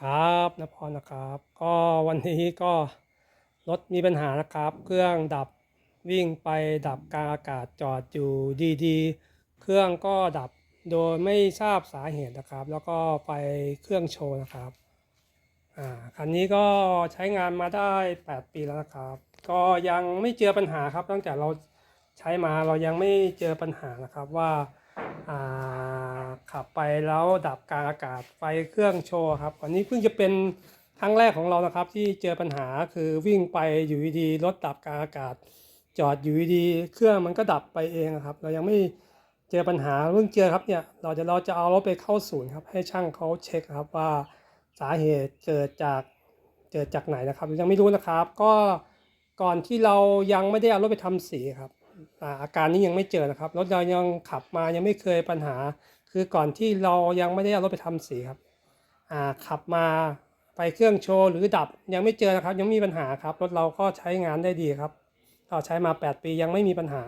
ครับนพรนะครับ ก็วันนี้ก็รถมีปัญหานะครับ เครื่องดับวิ่งไปดับกลางอากาศจอดอยู่ดีๆ เครื่องก็ดับโดยไม่ทราบสาเหตุนะครับ แล้วก็ไฟเครื่องโชว์นะครับอ่าคันนี้ก็ใช้งานมาได้ 8 ปีแล้วนะครับ ก็ยังไม่เจอปัญหาครับตั้งแต่เราใช้มาเรายังไม่เจอปัญหานะครับว่าอ่า ขับไปแล้วดับกลางอากาศไฟเครื่องโชว์ครับอันนี้เพิ่งจะเป็นครั้งแรกของเรานะครับที่เจอปัญหาคือวิ่งไปอยู่ดีรถดับกลางอากาศ จอดอยู่ดีเครื่องมันก็ดับไปเองครับ เรายังไม่เจอปัญหาเพิ่งเจอครับเนี่ยเราจะเราจะเอารถไปเข้าศูนย์ครับให้ช่างเขาเช็คครับว่าสาเหตุเกิดจากเกิดจากไหนนะครับ ยังไม่รู้นะครับ ก็ก่อนที่เรายังไม่ได้เอารถไปทำสีครับอาการนี้ยังไม่เจอนะครับรถเรายังขับมายังไม่เคยปัญหา คือก่อนที่เรายังไม่ได้เอารถไปทำสีครับอ่าขับมาไฟเครื่องโชว์หรือดับยังไม่เจอนะครับ ยังมีปัญหาครับรถเราก็ใช้งานได้ดีครับเราใช้มา 8 ปียังไม่มีปัญหา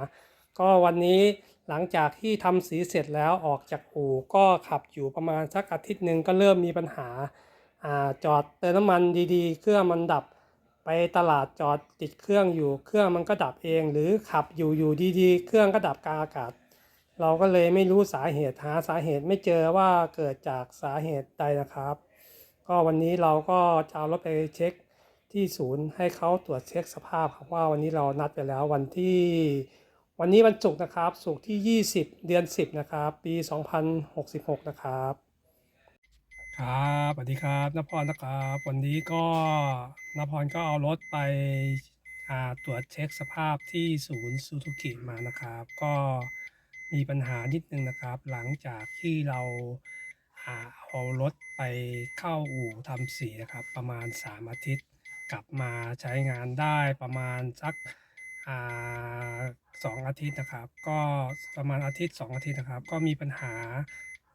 ก็วันนี้หลังจากที่ทำสีเสร็จแล้วออกจากอู่ก็ขับอยู่ประมาณสักอาทิตย์หนึ่งก็เริ่มมีปัญหาอ่าจอดเติมน้ำมันดีๆ เครื่องมันดับไปตลาดจอดติดเครื่องอยู่เครื่องมันก็ดับเอง หรือขับอยู่อยู่ดีๆ เครื่องก็ดับกลางอากาศ เราก็เลยไม่รู้สาเหตุหาสาเหตุไม่เจอว่าเกิดจากสาเหตุใดนะครับ ก็วันนี้เราก็จะเอารถไปเช็คที่ศูนย์ให้เขาตรวจเช็คสภาพครับว่าวันนี้เรานัดไปแล้ววันที่ วันนี้วันศุกร์นะครับศุกร์ที่ 20 เดือน 10 นะครับ ปี 2066 นะครับ ครับสวัสดีครับนพรนะครับ วันนี้ก็นพรก็เอารถไปตรวจเช็คสภาพที่ศูนย์ซูซูกิมานะครับ ก็ มีปัญหานิดนึงนะครับ หลังจากที่เราเอารถไปเข้าอู่ทำสีนะครับ ประมาณ 3 อาทิตย์ กลับมาใช้งานได้ประมาณสักสองอาทิตย์นะครับ ก็ประมาณอาทิตย์ 2 อาทิตย์นะครับ ก็มีปัญหา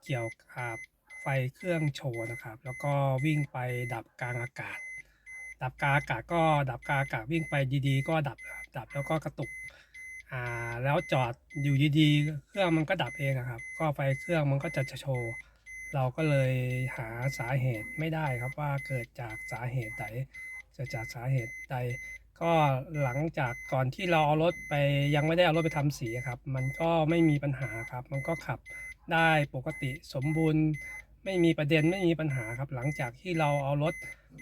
เกี่ยวกับไฟเครื่องโชว์นะครับ แล้วก็วิ่งไปดับกลางอากาศ ดับกลางอากาศก็ดับกลางอากาศวิ่งไปดีๆ ก็ดับดับแล้วก็กระตุก อ่าแล้วจอดอยู่ดีๆ เครื่องมันก็ดับเองครับ ก็ไฟเครื่องมันก็จะโชว์ เราก็เลยหาสาเหตุไม่ได้ครับว่าเกิดจากสาเหตุใดเกิดจากสาเหตุใด ก็หลังจากก่อนที่เราเอารถไปยังไม่ได้เอารถไปทำสีครับ มันก็ไม่มีปัญหาครับ มันก็ขับได้ปกติสมบูรณ์ ไม่มีประเด็นไม่มีปัญหาครับ หลังจากที่เราเอารถ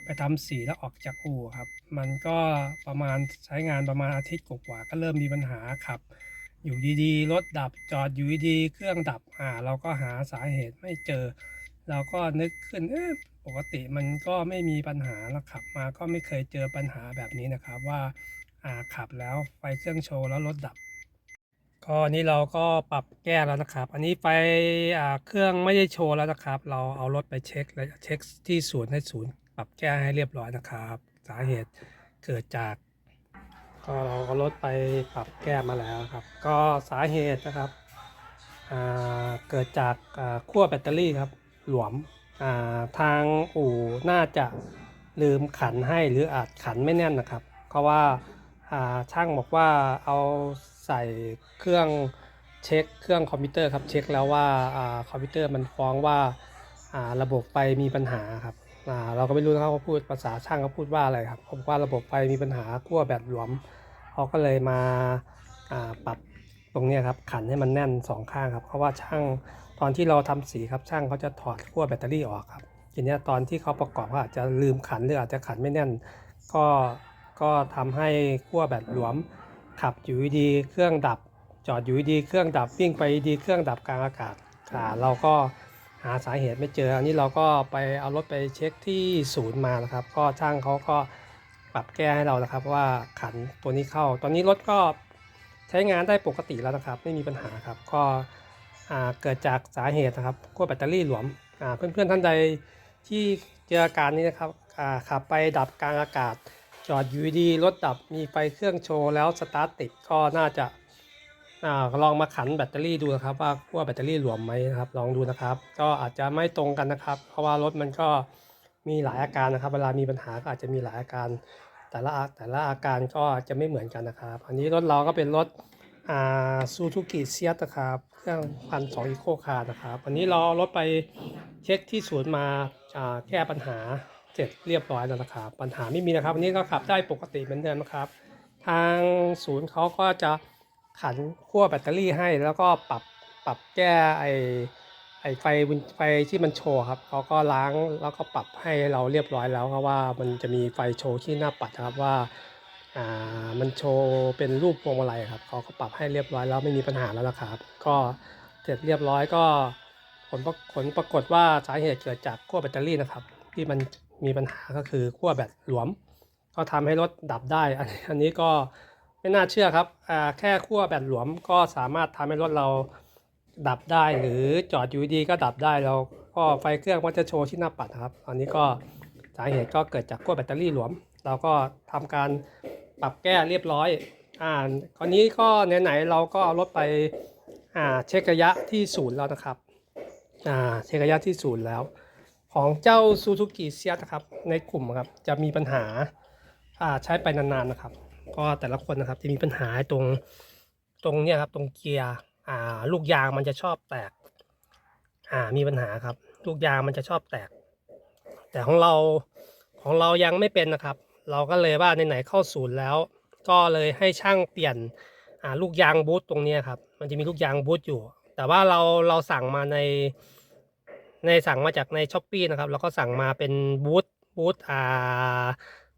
ไปทำสีแล้วออกจากอู่ครับ มันก็ประมาณใช้งานประมาณอาทิตย์กว่าก็เริ่มมีปัญหาครับ อยู่ดีๆรถดับจอดอยู่ดีๆเครื่องดับอ่าเราก็หาสาเหตุไม่เจอ เราก็นึกขึ้นเอ๊ะปกติมันก็ไม่มีปัญหาแล้วขับมาก็ไม่เคยเจอปัญหาแบบนี้นะครับว่าอ่าขับแล้วไฟเครื่องโชว์แล้วรถดับก็นี้เราก็ปรับแก้แล้วนะครับ อันนี้ไฟอ่าเครื่องไม่ได้โชว์แล้วนะครับ เราเอารถไปเช็คแล้วเช็คที่ศูนย์ให้ศูนย์ ปรับแก้ให้เรียบร้อยนะครับ สาเหตุเกิดจากก็เราเอารถไปปรับแก้มาแล้วครับ ก็สาเหตุนะครับเกิดจากขั้วแบตเตอรี่ครับหลวมาทางอู่น่าจะลืมขันให้หรืออาจขันไม่แน่นนะครับเพราะว่าาช่างบอกว่าเอาใส่เครื่องเช็คเครื่องคอมพิวเตอร์ครับเช็คแล้วว่าอาคอมพิวเตอร์มันฟ้องว่าอ่าระบบไฟมีปัญหาครับ อ่าเราก็ไม่รู้นะครับเขาพูดภาษาช่างเขาพูดว่าอะไรครับผมว่าระบบไฟมีปัญหาขั้วแบตหลวมเขาก็เลยมาอ่าปรับตรงนี้ครับขันให้มันแน่นสองข้างครับเพราะว่าช่างตอนที่เราทำสีครับช่างเขาจะถอดขั้วแบตเตอรี่ออกครับทีนี้ตอนที่เขาประกอบเขาอาจจะลืมขันหรืออาจจะขันไม่แน่น ก็ก็ทำให้ขั้วแบตหลวม ขับอยู่ดีเครื่องดับ จอดอยู่ดีเครื่องดับวิ่งไปดีเครื่องดับกลางอากาศอ่าเราก็ หาสาเหตุไม่เจอ อันนี้เราก็ไปเอารถไปเช็คที่ศูนย์มานะครับ ก็ช่างเขาก็ปรับแก้ให้เรานะครับว่าขันตัวนี้เข้า ตอนนี้รถก็ใช้งานได้ปกติแล้วนะครับ ไม่มีปัญหาครับ ก็เกิดจากสาเหตุนะครับขั้วแบตเตอรี่หลวมอ่าเพื่อนๆท่านใดที่เจออาการนี้นะครับขับไปดับกลางอากาศ จอดอยู่ดีรถดับมีไฟเครื่องโชว์แล้วสตาร์ทติดก็น่าจะ อาลองมาขันแบตเตอรี่ดูนะครับว่าขั้วแบตเตอรี่หลวมไหมนะครับ ลองดูนะครับ ก็อาจจะไม่ตรงกันนะครับ เพราะว่ารถมันก็มีหลายอาการนะครับ เวลามีปัญหาก็อาจจะมีหลายอาการ แต่ละแต่ละอาการก็จะไม่เหมือนกันนะครับ อันนี้รถเราก็เป็นรถอ่าซูซูกิเซียสนะครับเครื่องพันสองอีโคคาร์นะครับวันนี้เราเอารถไปเช็คที่ศูนย์มาอ่าแก้ปัญหาเสร็จเรียบร้อยแล้วนะครับ ปัญหาไม่มีนะครับวันนี้ก็ขับได้ปกติเหมือนเดิมนะครับ ทางศูนย์เขาก็จะ ขันขั้วแบตเตอรี่ให้ แล้วก็ปรับปรับแก้ไอไอไฟไฟที่มันโชว์ครับเขาก็ล้างแล้วก็ปรับให้เราเรียบร้อยแล้วครับว่ามันจะมีไฟโชว์ที่หน้าปัดครับว่าอ่ามันโชว์เป็นรูปพวงมาลัยครับเขาก็ปรับให้เรียบร้อยแล้วไม่มีปัญหาแล้วนะครับ ก็เสร็จเรียบร้อยก็ผลผลปรากฏว่าสาเหตุเกิดจากขั้วแบตเตอรี่นะครับ ที่มันมีปัญหาก็คือขั้วแบตหลวม ก็ทำให้รถดับได้อันนี้ก็ ไม่น่าเชื่อครับอ่าแค่ขั้วแบตหลวมก็สามารถทำให้รถเราดับได้หรือจอดอยู่ดีก็ดับได้แล้วก็ไฟเครื่องก็จะโชว์ที่หน้าปัดครับอันนี้ก็สาเหตุก็เกิดจากขั้วแบตเตอรี่หลวม เราก็ทำการปรับแก้เรียบร้อยอ่าคราวนี้ก็ไหนๆเราก็เอารถไปอ่าเช็คระยะที่ศูนย์แล้วนะครับอ่าเช็คระยะที่ศูนย์แล้ว ของเจ้าซูซูกิเซียนะครับในกลุ่มครับจะมีปัญหาอ่าใช้ไปนานๆนะครับ ก็แต่ละคนนะครับจะมีปัญหาตรงตรงเนี้ยครับตรงเกียร์อ่า ลูกยางมันจะชอบแตก อ่ามีปัญหาครับ ลูกยางมันจะชอบแตก แต่ของเราของเรายังไม่เป็นนะครับ เราก็เลยว่าไหนๆเข้าศูนย์แล้ว ก็เลยให้ช่างเปลี่ยนอ่าลูกยางบูทตรงเนี้ยครับ มันจะมีลูกยางบูทอยู่ แต่ว่าเราเราสั่งมาในในสั่งมาจากในช้อปปีนะครับ แล้วก็สั่งมาเป็นบูทบูทอ่า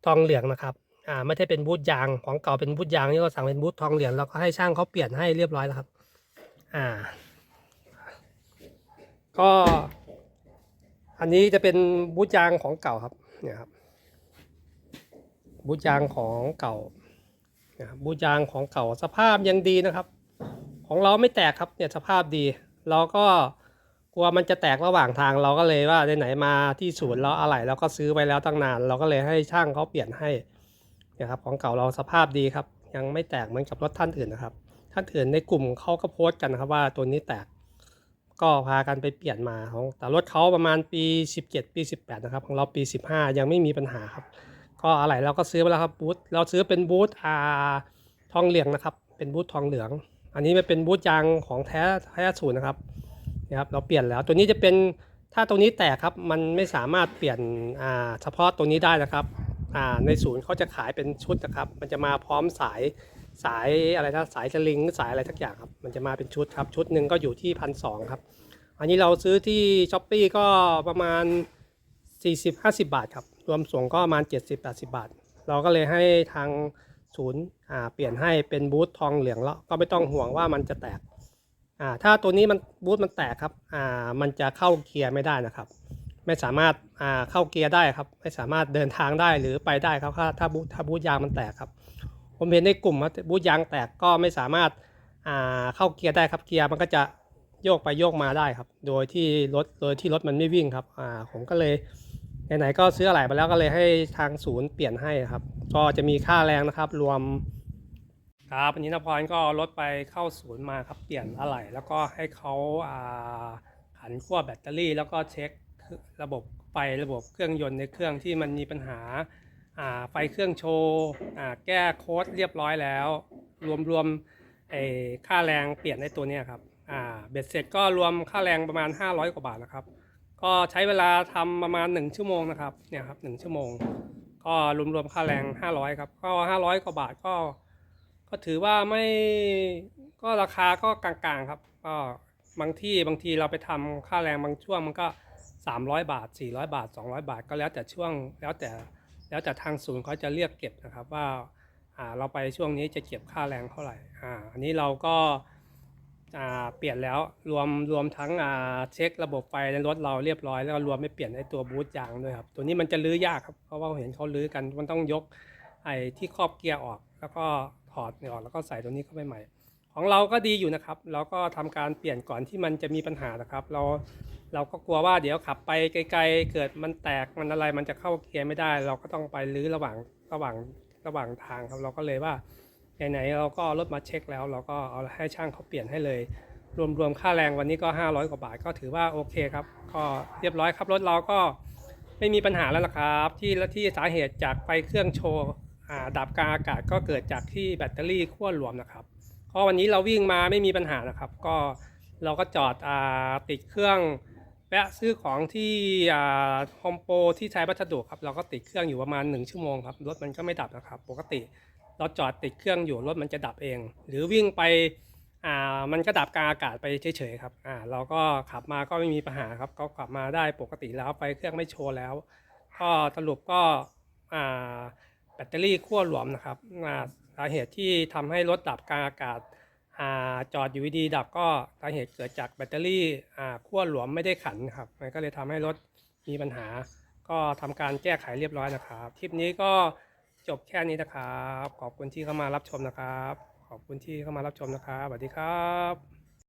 ทองเหลืองนะครับ อ่าไม่ใช่เป็นบูทยางของเก่าเป็นบูทยางนี่ก็สั่งเป็นบูททองเหลืองแล้วก็ให้ช่างเขาเปลี่ยนให้เรียบร้อยแล้วครับ อ่า ก็ อันนี้จะเป็นบูทยางของเก่าครับ เนี่ยครับบูทยางของเก่าบูทยางของเก่าสภาพยังดีนะครับ ของเราไม่แตกครับเนี่ยสภาพดี เราก็กลัวมันจะแตกระหว่างทางเราก็เลยว่าไหนๆมาที่ศูนย์เราอะไรเราก็ซื้อไว้แล้วตั้งนาน เราก็เลยให้ช่างเขาเปลี่ยนให้ นี่ยครับของเก่าเราสภาพดีครับ ยังไม่แตกเหมือนกับรถท่านอื่นนะครับท่านอื่นในกลุ่มเขาก็โพสต์กันนะครับว่าตัวนี้แตกก็พากันไปเปลี่ยนมาของแต่รถเขาประมาณปี 17 ปี 18 นะครับ ของเราปี 15 ยังไม่มีปัญหาครับ ก็อะไรเราก็ซื้อไปแล้วครับบูธเราซื้อเป็นบูธอาทองเหลืองนะครับ เป็นบูธทองเหลือง อันนี้มันเป็นบูธยางของแท้แท้ศูนย์นะครับนะครับ เราเปลี่ยนแล้วตัวนี้จะเป็นถ้าตรงนี้แตกครับมันไม่สามารถเปลี่ยนเฉพาะตรงนี้ได้นะครับ ในศูนย์เขาจะขายเป็นชุดนะครับ มันจะมาพร้อมสายสายอะไรนะสายสลิงสายอะไรทักอย่างครับ มันจะมาเป็นชุดครับ ชุดหนึ่งก็อยู่ที่พันสองครับ อันนี้เราซื้อที่ช้อปปีก็ประมาณ 40-50 บาทครับ รวมส่งก็ประมาณ 70-80 บาท เราก็เลยให้ทางศูนย์เปลี่ยนให้เป็นบูททองเหลืองแล้วก็ไม่ต้องห่วงว่ามันจะแตกถ้าตัวนี้มันบูทมันแตกครับมันจะเข้าเกียร์ไม่ได้นะครับ ไม่สามารถเข้าเกียร์ได้ครับ ไม่สามารถเดินทางได้หรือไปได้ครับ ถ้าถ้าบูทถ้าบูทยางมันแตกครับ ผมเห็นในกลุ่มว่าบูทยางแตกก็ไม่สามารถเข้าเกียร์ได้ครับเกียร์มันก็จะโยกไปโยกมาได้ครับ โดยที่รถโดยที่รถมันไม่วิ่งครับผมก็เลยไหนๆก็ซื้ออะไหล่มาแล้วก็เลยให้ทางศูนย์เปลี่ยนให้ครับ ก็จะมีค่าแรงนะครับ รวมครับวันนี้นพรก็รถไปเข้าศูนย์มาครับเปลี่ยนอะไหล่แล้วก็ให้เขาอ่าหันขั้วแบตเตอรี่ แล้วก็เช็ค ระบบไฟระบบเครื่องยนต์ในเครื่องที่มันมีปัญหาอ่าไฟเครื่องโชว์อ่าแก้โค้ดเรียบร้อยแล้ว รวมรวมไอ้ค่าแรงเปลี่ยนในตัวเนี้ยครับอ่าเบ็ดเสร็จก็รวมค่าแรงประมาณ 500 กว่าบาทนะครับ ก็ใช้เวลาทำประมาณ 1 ชั่วโมงนะครับเนี่ยครับ1ชั่วโมง ก็รวมๆค่าแรง 500ครับก็ 500 กว่าบาทก็ ก็ถือว่าไม่ก็ราคาก็กลางๆครับก็บางที่บางทีเราไปทำค่าแรงบางช่วงมันก็ 300 บาท 400 บาท 200 บาท ก็แล้วแต่ช่วงแล้วแต่แล้วแต่ทางศูนย์เขาจะเรียกเก็บนะครับว่าอ่าเราไปช่วงนี้จะเก็บค่าแรงเท่าไหร่อ่าอันนี้เราก็อ่าเปลี่ยนแล้วรวมรวมทั้งอ่าเช็คระบบไฟในรถเราเรียบร้อยแล้วรวมไม่เปลี่ยนไอ้ตัวบูทยางด้วยครับตัวนี้มันจะลื้อยากครับเพราะว่าเห็นเขาลื้อกันมันต้องยกไอ้ที่ครอบเกียร์ออก แล้วก็ถอดออกแล้วก็ใส่ตัวนี้เข้าไปใหม่ ของเราก็ดีอยู่นะครับ เราก็ทำการเปลี่ยนก่อนที่มันจะมีปัญหานะครับ เราเราก็กลัวว่าเดี๋ยวขับไปไกลๆ เกิดมันแตกมันอะไรมันจะเข้าเกียร์ไม่ได้ เราก็ต้องไปลื้อระหว่างระหว่างระหว่างทางครับ เราก็เลยว่าไหนๆเราก็รถมาเช็คแล้ว เราก็เอาให้ช่างเขาเปลี่ยนให้เลย รวมรวมค่าแรงวันนี้ก็ 500 กว่าบาทก็ถือว่าโอเคครับ ก็เรียบร้อยครับรถเราก็ไม่มีปัญหาแล้วล่ะครับ ที่และที่สาเหตุจากไฟเครื่องโชว์ดับกลางอากาศก็เกิดจากที่แบตเตอรี่ขั้วรวมนะครับ ก็วันนี้เราวิ่งมาไม่มีปัญหานะครับ ก็เราก็จอดอ่าติดเครื่องแวะซื้อของที่อ่าโฮมโปรที่ใช้วัสดุครับเราก็ติดเครื่องอยู่ประมาณ 1 ชั่วโมงครับรถมันก็ไม่ดับนะครับ ปกติเราจอดติดเครื่องอยู่รถมันจะดับเอง หรือวิ่งไปอ่ามันก็ดับกลางอากาศไปเฉยๆครับอ่าเราก็ขับมาก็ไม่มีปัญหาครับก็ขับมาได้ปกติแล้วไฟเครื่องไม่โชว์แล้ว ก็สรุปก็อ่าแบตเตอรี่ขั้วหลวมนะครับอ่า สาเหตุที่ทำให้รถดับกลางอากาศอาจอดอยู่ดีดับก็สาเหตุเกิดจากแบตเตอรี่ขั้วหลวมไม่ได้ขันครับมันก็เลยทำให้รถมีปัญหา ก็ทำการแก้ไขเรียบร้อยนะครับคลิปนี้ก็จบแค่นี้นะครับ ขอบคุณที่เข้ามารับชมนะครับ ขอบคุณที่เข้ามารับชมนะครับสวัสดีครับ